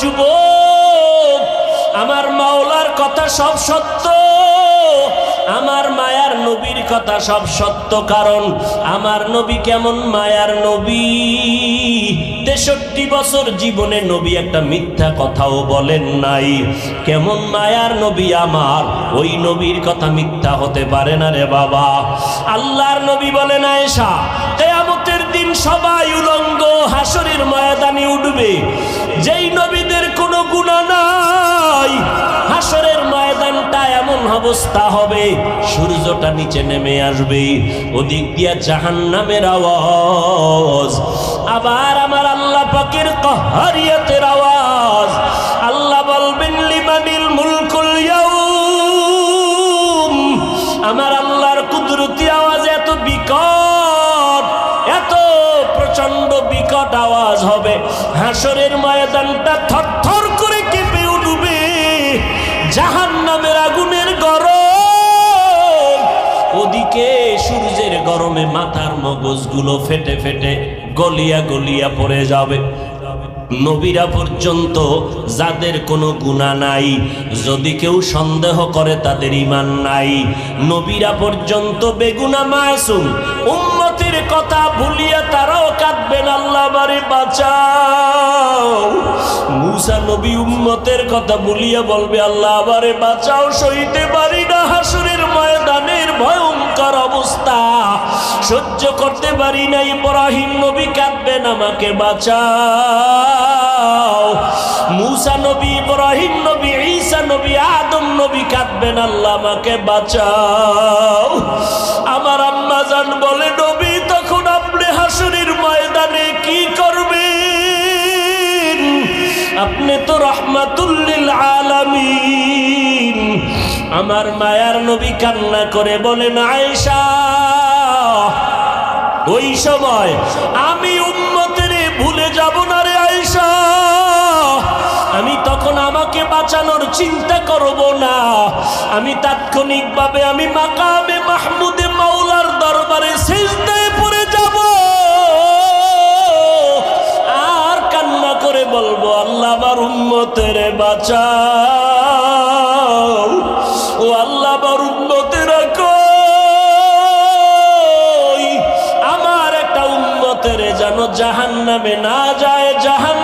যুব আমার মাওলার কথা সব সত্য। আমার মায়ার নবীর কথা সব সত্য, কারণ আমার নবী কেমন মায়ার নবী। তেষট্টি বছর জীবনে নবী একটা মিথ্যা কথাও বলেন নাই। কেমন মায়ার নবী আমার, ওই নবীর কথা মিথ্যা হতে পারে না রে বাবা। আল্লাহর নবী আয়েশা কেয়ামতের দিন সবাই উলঙ্গ, হাসরের ময়দানে উঠবে, যেই নবীদের কোনো গুণা নাই, হাসরের ময়দানটা এমন অবস্থা হবে, সূর্যটা নিচে নেমে আসবে, ওদিক দিয়া জাহান নামের আওয়াজ, আবার আমার আল্লাহ পাকের কহারিয়াতের আওয়াজ হাসরের ময়দানটা থরথর করে কেঁপে উঠবে। জাহান নামের আগুনের গরম। ওদিকে সূর্যের গরমে মাথার মগজগুলো ফেটে ফেটে গলিয়া গলিয়া পড়ে যাবে। নবীরা পর্যন্ত যাদের কোনো গুণা নাই, যদি কেউ সন্দেহ করে তাদের ইমান নাই। নবীরা পর্যন্ত বেগুনা মাসুম উম্মতের কথা ভুলিয়া তারাও কাঁদবেন, আল্লাহ বারে বাঁচাও। মুসা নবী উম্মতের কথা ভুলিয়া বলবে, আল্লাহ বারে বাঁচাও, সইতে পারি না হাসুরের ময়দানের ভয়ঙ্কর অবস্থা। সহ্য করতে পারি না, ইব্রাহিম নবী কাঁদবেন, আমাকে বাঁচাও। মুসা নবী, ইব্রাহিম নবী, ঈসা নবী, আদম নবী কাঁদবেন, আল্লাহ আমাকে বাঁচাও। আমার আম্মা জান বলে, নবী, তখন আপনি হাসুরির ময়দানে কি করবেন? আপনি তো রহমাতুল্লিল আলামিন। আমার মায়ার নবী কান্না করে বলেন, আয়েশা, ওই সময় আমি বাঁচানোর চিন্তা করব না। আমি তাৎক্ষণিকভাবে আমি মাকামে মাহমুদে মাওলার দরবারে সেজদায় পড়ে যাব। আর কান্না করে বলব, আল্লাহ আমার উম্মতের বাঁচাও। ও আল্লাহ আমার উম্মতের আমার একটা উম্মতের যেন জাহান নামে না যায় জাহান্নাম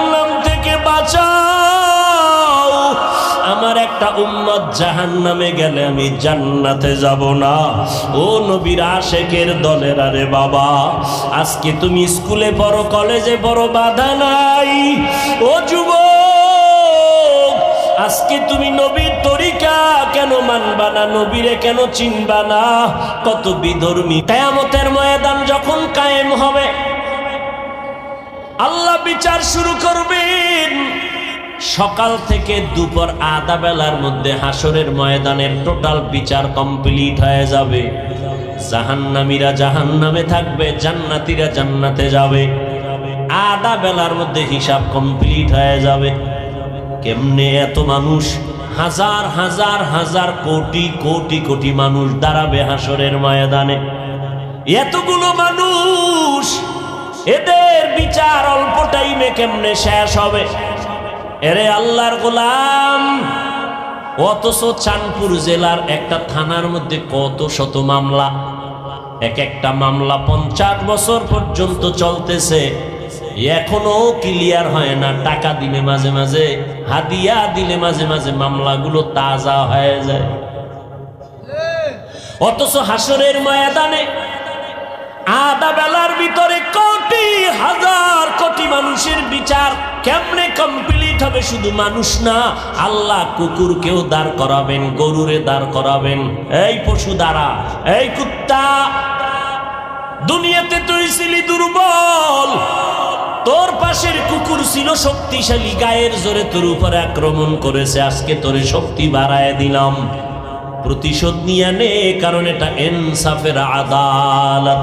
উম্মত জাহান নামে গেলে আমি জান্নাতে যাব না। ও নবীর আশেকের দলের, আরে বাবা, আজকে তুমি স্কুলে পড়ো, কলেজে পড়ো, বাধা নাই। ও যুব আজকে তুমি নবীর তরিকা কেন মানবা না, নবীরে কেন চিনবা না? কত বিধর্মী। কেয়ামতের ময়দান যখন কায়েম হবে, আল্লাহ বিচার শুরু করবেন। সকাল থেকে দুপুর আধা বেলার মধ্যে হাসরের ময়দানের টোটাল বিচার কমপ্লিট হয়ে যাবে। জাহান্নামীরা জাহান্নামে থাকবে, জান্নাতীরা জান্নাতে যাবে। আধা বেলার মধ্যে হিসাব কমপ্লিট হয়ে যাবে। কেমনে এত মানুষ? হাজার হাজার হাজার কোটি কোটি কোটি মানুষ দাঁড়াবে হাসরের ময়দানে। এতগুলো মানুষ! এদের বিচার অল্প টাইমে কেমনে শেষ হবে? এরে আল্লাহর গোলাম, অথচ চাঁদপুর জেলার একটা থানার মধ্যে কত শত মামলা, এক একটা মামলা পঞ্চাশ বছর পর্যন্ত চলতেছে, এখনও ক্লিয়ার হয় না, টাকা দিলে মাঝে মাঝে, হাদিয়া দিলে মাঝে মাঝে মামলাগুলো তাজা হয়ে যায়। অথচ হাসরের ময়দানে আধা বেলার ভিতরে কোটি হাজার কোটি মানুষের বিচার কেমনে কমপ্লিট হবে শুধু মানুষ না? আল্লাহ কুকুরকেও দাঁড় করাবেন, গরুরে দাঁড় করাবেন। এই পশু দ্বারা, এই কুত্তা। দুনিয়াতে তুই ছিলি দুর্বল। তোর পাশের কুকুর ছিল শক্তিশালী, গায়ের জোরে তোর উপরে আক্রমণ করেছে। আজকে তোরে শক্তি বাড়ায় দিলাম। প্রতিশোধ নিয়ে নে, কারণ এটা এনসাফের আদালত।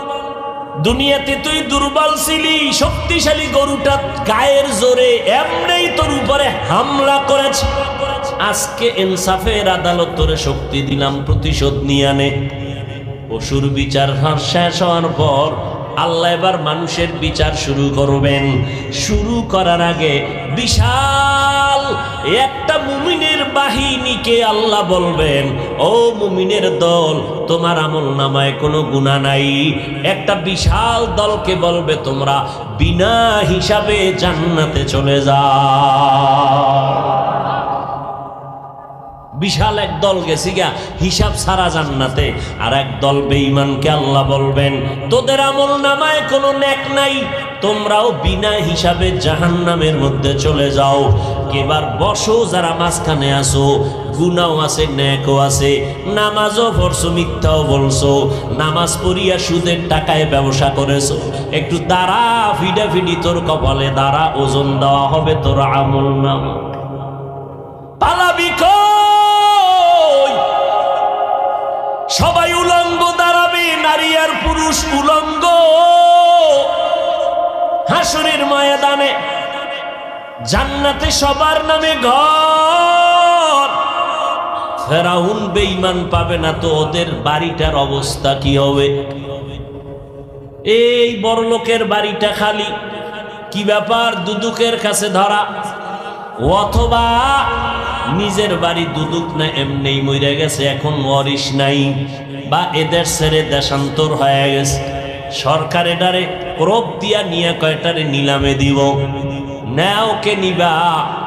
দুনিয়াতে তুই দুর্বল ছিলি, শক্তিশালী গরুটা গায়ের জোরে এমনি তোর উপরে হামলা করেছে। আজকে ইনসাফের আদালত তোরে শক্তি দিলাম, প্রতিশোধ নিয়ে আনে। পশুর বিচার শেষ হওয়ার পর আল্লাহ এবার মানুষের বিচার শুরু করবেন। শুরু করার আগে বিশাল একটা মুমিনের বাহিনীকে আল্লাহ বলবেন, ও মুমিনের দল, তোমার আমল নামায় কোনো গুণা নাই। একটা বিশাল দলকে বলবে তোমরা, বিনা হিসাবে জান্নাতে চলে যাও। বিশাল এক দল গেছি গা, হিসাব সারা জান্নাতে। আর এক দল বেঈমানকে আল্লাহ বলবেন, তোদের আমল নামায় কোনো নেক নাই, তোমরাও বিনা হিসাবে জাহান্নামের মধ্যে চলে যাও। এবার বসো, যারা মাঝখানে আসো গুনাও আছে, ন্যাকও আছে, নামাজও পড়ছো, মিথ্যাও বলছো, নামাজ পড়িয়া সুদের টাকায় ব্যবসা করেছ। একটু দাঁড়া, ফিডাফিডি তোর কপালে, দাঁড়া, ওজন দেওয়া হবে তোর আমল নামা। পুরুষ উলঙ্গ। হাসুরের ময়দানে জান্নাতে সবার নামে ঘর। ফেরাউন বেঈমান পাবে না তো ওদের বাড়িটার অবস্থা কি হবে? এই বড় লোকের বাড়িটা খালি। কি ব্যাপার দুদুকের কাছে ধরা? অথবা নিজের বাড়ি দুদুক না এমনি মরে গেছে, এখন ওয়ারিশ নাই। বা এদের ছেড়ে দেশান্তর হয়ে গেছে। সরকার এটারে ক্রোপ দিয়া নিয়ে কয়টারে নিলামে দিব? নেওকে নিবা?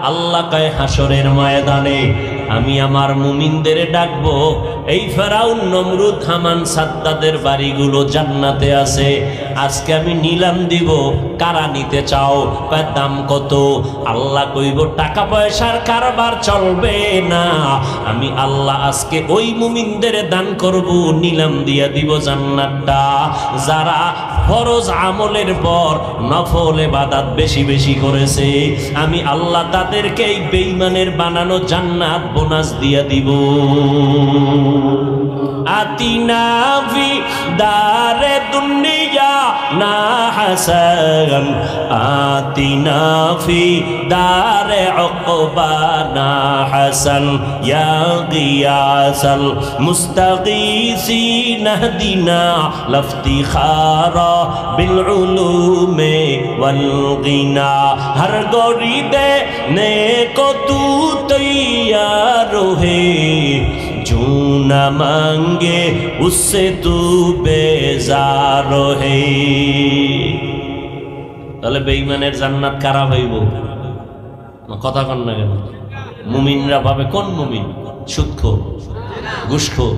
আল্লাহ কয় হাসরের ময়দানে। আমি আমার মুমিনদের ডাকবো। এই ফেরাউন, নমরুদ, হামান, সাদ্দাদের বাড়িগুলো জান্নাতে আছে। আজকে আমি নিলাম দিব। কারা নিতে চাও? দাম কত? আল্লাহ কইব, টাকা পয়সার কারবার চলবে না। আমি আল্লাহ আজকে ওই মুমিনদের দান করব। নিলাম দিয়া দিব জান্নাতটা। যারা ফরজ আমলের পর নফল এবাদাত বেশি বেশি করেছে। আমি আল্লাহ তাদেরকে এই বেঈমানের বানানো জান্নাত বোনাস দিয়া দিব। আতিনা ফি দারে দুনিয়া না হাসান। দারে উকবা না হাসান। ইয়া গিয়াসাল মুস্তাগীসিন হদিনা লফতিখারা। بالعلوم والغنا ہر گوری دے نے کو تو تیار ہے جو نہ مانگے اس سے تو তাহলে বেইমানের জান্নাত কারা হইব কথা কন না কেন মুমিনরা ভাবে কোন মুমিন সুদখোর ঘুষখোর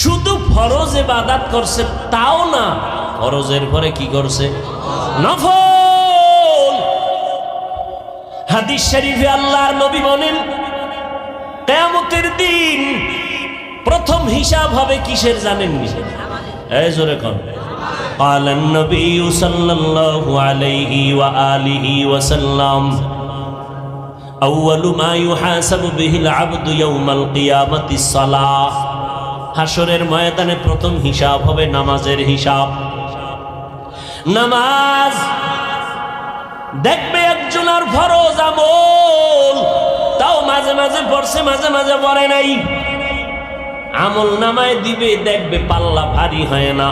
শুধু ফরজ এবাদাত করছে তাও না ফরজের পরে কি করছে নফল হাদিস শরীফে আল্লাহর নবী বলেন কেয়ামতের দিন প্রথম হিসাব হবে কিসের জানেননি এই জোরে কন قال النبي صلى الله عليه وآله وسلم أول ما يحاسب به العبد يوم القيامة الصلاة হাসরের ময়দানে প্রথম হিসাব হবে নামাজের হিসাব নামাজ। দেখবে একজন আর ফরজ আমল। তাও মাঝে মাঝে পড়ছে, মাঝে মাঝে পড়ে নাই। আমল নামায় দিবে, দেখবে পাল্লা ভারী হয় না।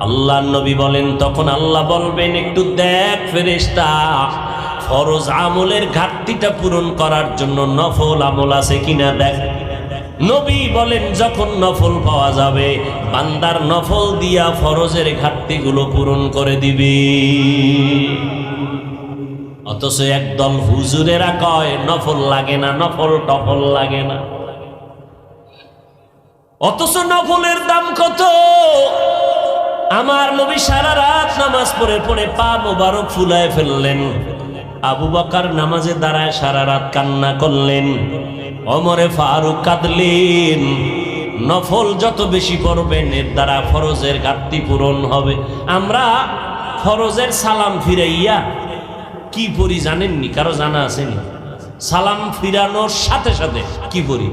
আল্লাহ নবী বলেন, তখন আল্লাহ বলবেন, একটু দেখ ফেরেশতা, ফরজ আমলের ঘাটতিটা পূরণ করার জন্য নফল আমল আছে কিনা দেখ। নবী বলেন, যখন নফল পাওয়া যাবে, বান্দার নফল দিয়া ফরজের ঘাটতিগুলো পূরণ করে দিবি। অথচ একদল হুজুরেরা কয়, নফল লাগে না, নফল টফল লাগে না। অথচ নফলের দাম কত? আমার নবী সারা রাত নামাজ পড়ে পড়ে পা মোবারক ফুলায় ফেললেন। আবু বাকার নামাজে দাঁড়ায় সারা রাত কান্না করলেন। অমরে ফারুক কাঁদলেন। নফল যত বেশি পড়বেন, এর দ্বারা ফরজের ঘাটতি পূরণ হবে। আমরা ফরজের সালাম ফিরাইয়া কি পড়ি জানেননি? কারও জানা আসেনি সালাম ফিরানোর সাথে সাথে কি পড়ি?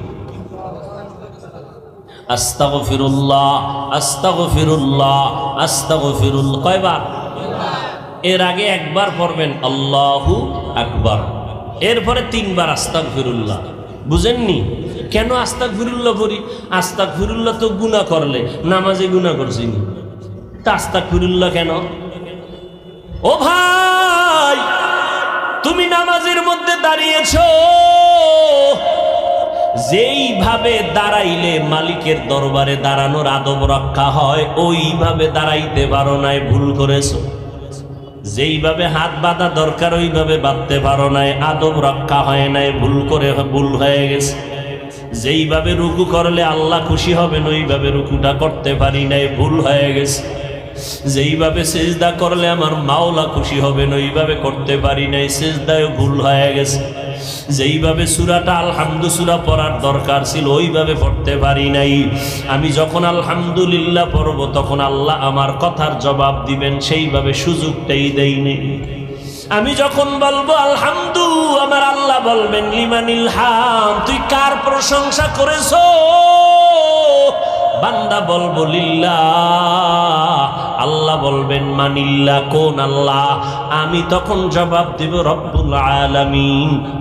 আস্তাগফিরুল্লাহ আস্তাগফিরুল্লাহ আস্তাগফিরুল্লাহ কয়বার? এর আগে একবার পড়বেন, আল্লাহু আকবার। এরপরে তিনবার আস্তাক ফিরুল্লাহ বুঝেননি? কেন আস্তাক ফিরুল্লাহ পড়ি? আস্তাক ফিরুল্লাহ তো গুণা করলে, নামাজে গুণা করছিনি তা আস্তাক ফিরুল্লাহ কেন? ও ভাই, তুমি নামাজের মধ্যে দাঁড়িয়েছ। যেইভাবে দাঁড়াইলে মালিকের দরবারে দাঁড়ানোর আদব রক্ষা হয়, ওইভাবে দাঁড়াইতে পারো নাই, ভুল করেছ। যেইভাবে হাত বাঁধা দরকার, ওইভাবে বাঁধতে পারো নাই। আদব রক্ষা হয় নাই, ভুল করে ভুল হয়ে গেছে। যেইভাবে রুকু করলে আল্লাহ খুশি হবেন, ওইভাবে রুকুটা করতে পারি নাই, ভুল হয়ে গেছে। যেইভাবে সেজদা করলে আমার মাওলা খুশি হবেন, ওইভাবে করতে পারি নাই সেজদায় ভুল হয়ে গেছে। যেইভাবে সুরাটা আলহামদু সুরা পড়ার দরকার ছিল, ওইভাবে পড়তে পারি নাই। আমি যখন আলহামদুলিল্লাহ পড়ব, তখন আল্লাহ আমার কথার জবাব দিবেন, সেইভাবে সুযোগটাই দেয়নি আমি যখন বলব, আলহামদু আমার আল্লাহ বলবেন, লিমানিল হাম তুই কার প্রশংসা করেছ? বান্দা বলব আল্লাহ বলবেন, মানিল্লা, কোন আল্লাহ? আমি তখন জবাব দিব, রব্বুল আলামিন।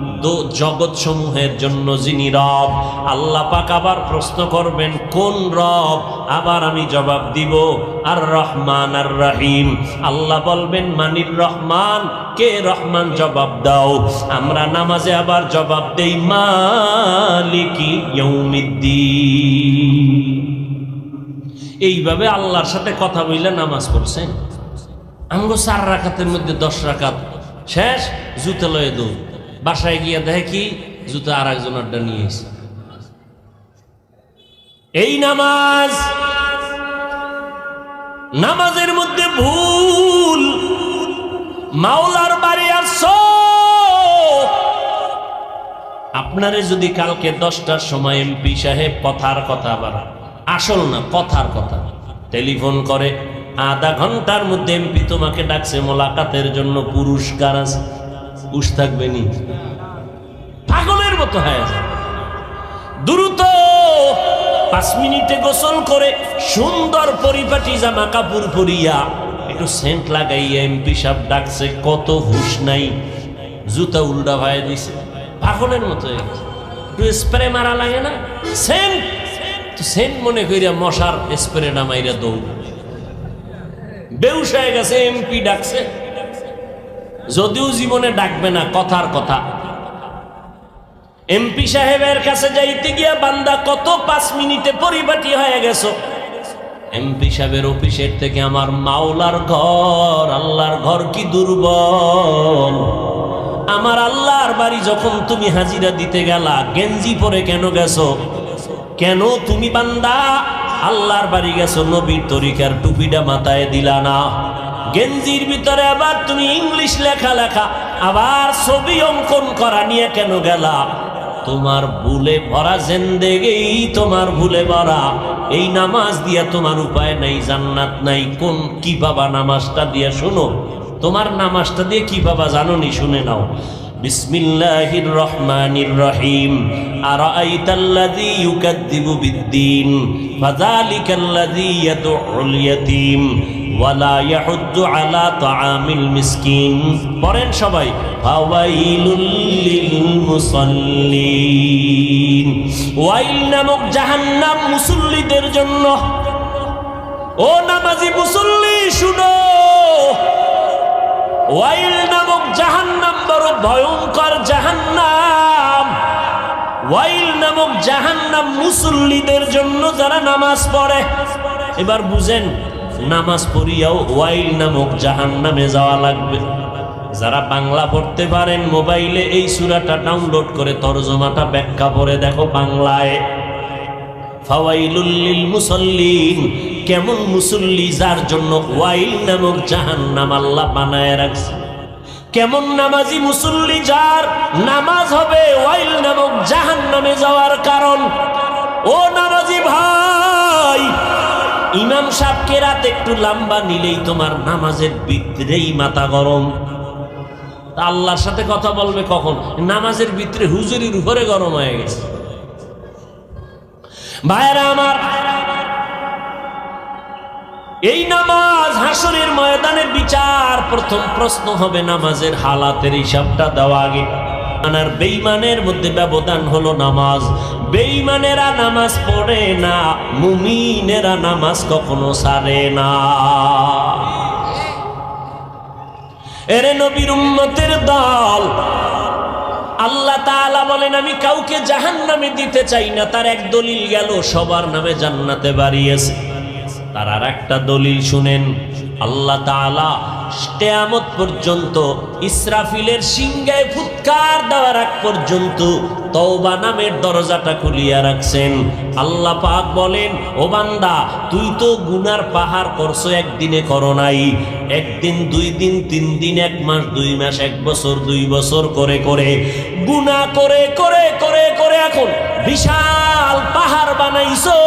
জগৎ সমূহের জন্য যিনি রব। আল্লাহ পাক আবার প্রশ্ন করবেন, কোন রব? আবার আমি জবাব দিব আর রহমান আর রহিম আল্লাহ বলবেন, মানির রহমান। কে রহমান? জবাব দাও। আমরা নামাজে আবার জবাব দেই, মালিকি ইয়ৌমিদ্দিন এইভাবে আল্লাহর সাথে কথা বললে নামাজ পড়ছেন আমগো চার রাখাতের মধ্যে দশ রাখাত শেষ, জুতো লয়ে দৌড়। বাসায় গিয়ে দেখে কি? জুতো আর একজনেরটা নিয়ে এসে। এই নামাজ নামাজের মধ্যে ভুল। মাওলার বাড়ি আসছো আপনারে যদি কালকে দশটার সময় এমপি সাহেব কথার কথা আবার আসল না, কথার কথা। টেলিফোন করে, আধা ঘণ্টার মধ্যে এমপি তোমাকে ডাকছে, মোলাকাতের জন্য পুরস্কার আছে। উস থাকবে নি। পাগলের মতো হয়ে দ্রুত পাঁচ মিনিটে গোসল করে, সুন্দর পরিপাটি জামা কাপড় পরিয়া, একটু সেন্ট লাগাইয়া এমপি সাহেব ডাকছে, কত হুশ নাই। জুতা উল্টা ভাই দিছে। পাগলের মতো একটু স্প্রে মারা লাগে না? সেন্ট! তো সেন্ট মনে করিয়া মশার স্প্রেটা মাইরা দৌড়। বেউস হয়ে গেছে, এমপি ডাকছে। যদিও জীবনে ডাকবে না, কথার কথা। এমপি সাহেবের কাছে যাইতে গিয়া বান্দা কত পাঁচ মিনিটে পরিপাটি হয়ে গেছো। এমপি সাহেবের অফিসের থেকে আমার মাওলার ঘর, আল্লাহর ঘর কি দুর্বল? আমার আল্লাহর বাড়ি যখন তুমি হাজিরা দিতে গেলা, গেঞ্জি পরে কেন গেছো? কেন তুমি বান্দা? আল্লাহর বাড়ি গেছো, নবীর তরিকার টুপিটা মাথায় দিলা না। গেঞ্জির ভিতরে আবার তুমি ইংলিশ লেখা লেখা, আবার ছবি অঙ্কন করা নিয়ে কেন গেলা? তোমার ভুলে ভরা জেন্দেগেই তোমার ভুলে ভরা। এই নামাজ দিয়া তোমার উপায় নাই, জান্নাত নাই। কোন, কি বাবা নামাজটা দিয়া শোনো? তোমার নামাজটা দিয়ে কি বাবা জানো নি শুনে নাও। বিসমিল্লাহির রহমানির রহিম আরাআইতাল্লাযী ইউকাদ্দিবু বিদ্দীন। ফাযালিকাল্লাযী ইয়াদউল ইয়াতীম। ওয়ালা ইয়াহুদ্দু আলা তাআমিল মিসকিন। পড়েন সবাই, ফাওয়াইলুল লিল মুসাল্লিন ওয়াইল নামক জাহান্নাম মুসল্লিদের জন্য। ও নামাজি মুসল্লি, শুনো। ওয়াইল নামক জাহান্নাম বড় ভয়ঙ্কর জাহান্নাম। ওয়াইল নামক জাহান্নাম মুসল্লিদের জন্য যারা নামাজ পড়ে। এবার বুঝেন, নামাজ পড়িয়াও ওয়াইল নামক জাহান্নামে যাওয়া লাগবে। যারা বাংলা পড়তে পারেন মোবাইলে এই সুরাটা ডাউনলোড করে তরজমাটা ব্যাখ্যা পড়ে দেখো বাংলায়। ফাওয়াইলুল্লিল মুসল্লিন কেমন মুসল্লি যার জন্য ওয়াইল নামক জাহান্নাম আল্লাহ বানায় রাখছে? কেমন নামাজি মুসল্লি যার নামাজ হবে ওয়াইল নামক জাহান্নামে যাওয়ার কারণ? ও নামাজি ভাই, ইমাম সাহেবকে রাত একটু লম্বা নিলেই তোমার নামাজের ভিতরেই মাথা গরম। আল্লাহর সাথে কথা বলবে কখন? নামাজের ভিতরে হুজুরির উপরে গরম হয়ে গেছে। ভাইরা আমার এই নামাজ হাসরের ময়দানে বিচার। প্রথম প্রশ্ন হবে নামাজের হালাতের হিসাবটা দেওয়া আগে। আনার বেইমানের মধ্যে ব্যবধান হলো নামাজ। বেইমানেরা নামাজ পড়ে না, মুমিনেরা নামাজ কখনো সারে না। এরে নবীর উম্মতের দল, আল্লাহ তাআলা বলেন, আমি কাউকে জাহান্নামে দিতে চাই না। তার এক দলিল গেল, সবার নামে জান্নাতে বাড়িয়েছে। তার আর একটা দলিল শুনেন। আল্লাহ তাআলা কেয়ামত পর্যন্ত ইসরাফিলের সিংহায় ফুৎকার দেওয়ার আগ পর্যন্ত তওবা নামের দরজাটা খুলিয়া রাখছেন। আল্লাহ পাক বলেন, ও বান্দা, তুই তো গুনার পাহাড় করছ, একদিনে করো নাই। একদিন, দুই দিন, তিন দিন, এক মাস, দুই মাস, এক বছর, দুই বছর, করে করে। গুনাহ করে করে করে করে এখন বিশাল পাহাড় বানাইছো।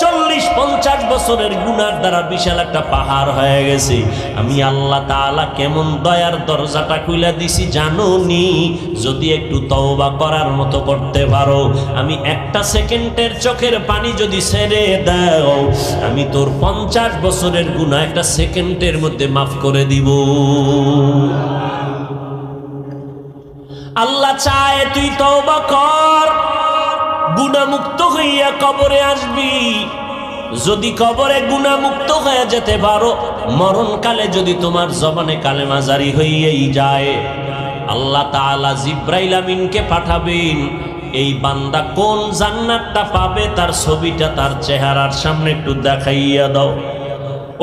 চল্লিশ, পঞ্চাশ বছরের গুনার দ্বারা বিশাল একটা পাহাড় হয়ে গেছে। আমি আল্লাহ তাআলা কেমন দয়ার দরজাটা খুলে দিছি জানো নি? যদি একটু তওবা করার মতো করতে পারো। আমি একটা সেকেন্ডের চোখের পানি যদি ছেড়ে দাও, আমি তোর পঞ্চাশ বছরের গুণা একটা সেকেন্ডের মধ্যে মাফ করে দিব। চায়, তুই তওবা কর। গুণামুক্ত হইয়া কবরে আসবি। যদি কবরে গুণামুক্ত হয়ে যেতে পারো, মরণকালে যদি তোমার জবানে কালেমা জারি হইয়াই যায়, আল্লাহ তাআলা জিব্রাইল আমিনকে পাঠাবেন, এই বান্দা কোন জান্নাতটা পাবে, তার ছবিটা তার চেহারার সামনে একটু দেখাইয়া দাও।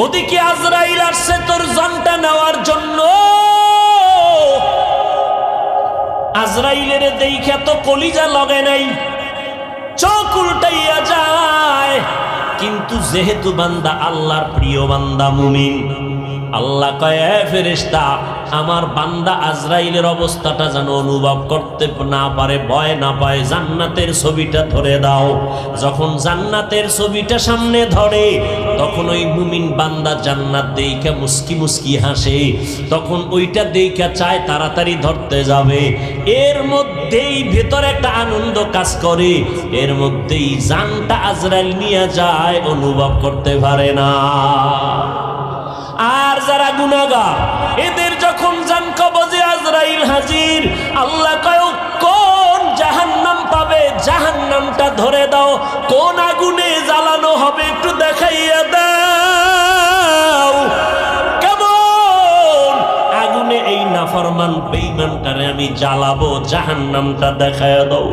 ওদিকে আজরাইল আসছে, তোর জনটা আজরাইলের দেখা তো কলিজা লগে নাই, চোখ উল্টাইয়া যায়। কিন্তু যেহেতু বান্দা আল্লাহর প্রিয় বান্দা মুমিন, আল্লাহ কয়ে ফেরেস্তা আমার বান্দা আজরাইলের অবস্থাটা যেন অনুভব করতে না পারে, ভয় না পায়, জান্নাতের ছবিটা ধরে দাও। যখন জান্নাতের ছবিটা সামনে ধরে, তখন ওই মুমিন বান্দা জান্নাত দেইখা মুস্কি মুস্কি হাসে। তখন ওইটা দেইখা চায় তাড়াতাড়ি ধরতে যাবে। এর মধ্যেই ভেতরে একটা আনন্দ কাজ করে। এর মধ্যেই জানটা আজরাইল নিয়ে যায়, অনুভব করতে পারে না। আর যারা গুনাগার এদের কবজে আজরাইল হাজির। আল্লাহ কয়, কোন জাহান্নাম পাবে? জাহান্নামটা ধরে দাও। কোন আগুনে জ্বালানো হবে একটু দেখাইয়া দাও। কেমন? আগুনে এই নাফরমান বেঈমানটারে আমি জ্বালাবো, জাহান্নামটা দেখায় দাও।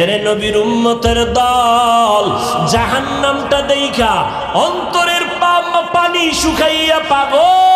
এরে নবীর উম্মতের দল, জাহান্নামটা দেইখা, অন্তরের পাম পানি শুকাইয়া পাগল।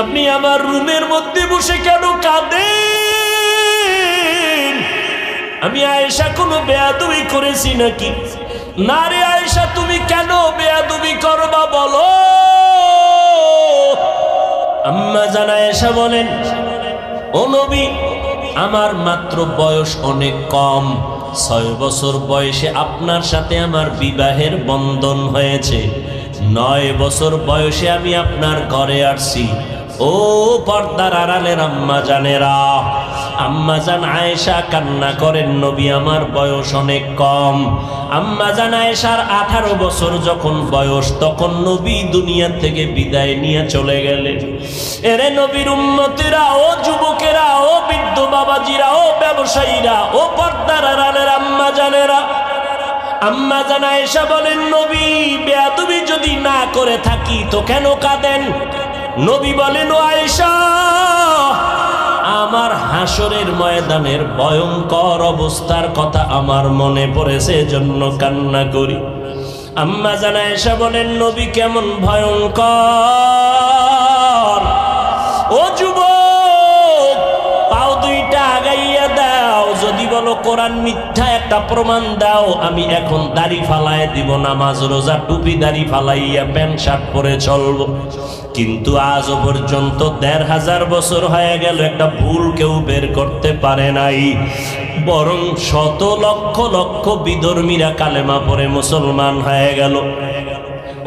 আপনি আমার রুমের মধ্যে বসে কেন কাঁদেন? আমি আয়েশা কোনো বেয়াদুবি করেছি নাকি? না রে আয়েশা, তুমি কেন বেয়াদুবি করবা বলো? আম্মা জানা এসা বলেন, ও নবী, আমার মাত্র বয়স অনেক কম। ছয় বছর বয়সে আপনার সাথে আমার বিবাহের বন্ধন হয়েছে। নয় বছর বয়সে আমি আপনার ঘরে আসছি। ও পর্দার আড়ালের আম্মা জানেরা। আম্মা জান আয়েশা কান্না করেন, নবী আমার বয়স অনেক কম। আম্মা জান আয়েশার আঠারো বছর যখন বয়স, তখন নবী দুনিয়া থেকে বিদায় নিয়ে চলে গেলেন। এরে নবীর উন্নতিরা ও যুবকেরা, ও বৃদ্ধ বাবাজিরা, ও ব্যবসায়ীরা, ও পর্দার আড়ালের আম্মা জানেরা। আম্মা জানা এসা বলেন, নবী, বেয়াদবি যদি না করে থাকি তো কেন কাঁদেন? নবী বলেন আয়েশা, আমার হাসরের ময়দানের ভয়ঙ্কর অবস্থার কথা আমার মনে পড়েছে জন্য কান্না করি। আম্মা জানা এসা বলেন, নবী কেমন ভয়ঙ্কর। ও যুবক, পাও দুইটা আগাইয়া দাও, যদি বলো কোরআন মিথ্যা একটা প্রমাণ দাও, আমি এখন দাড়ি ফালাই দিব, নামাজ, রোজা, টুপি, দাড়ি ফালাইয়া প্যান্ট, শার্ট পরে চলব। কিন্তু আজ পর্যন্ত দেড় হাজার বছর হয়ে গেল, একটা ভুল কেউ বের করতে পারে নাই। বরং শত লক্ষ লক্ষ বিধর্মীরা কালেমা পরে মুসলমান হয়ে গেল।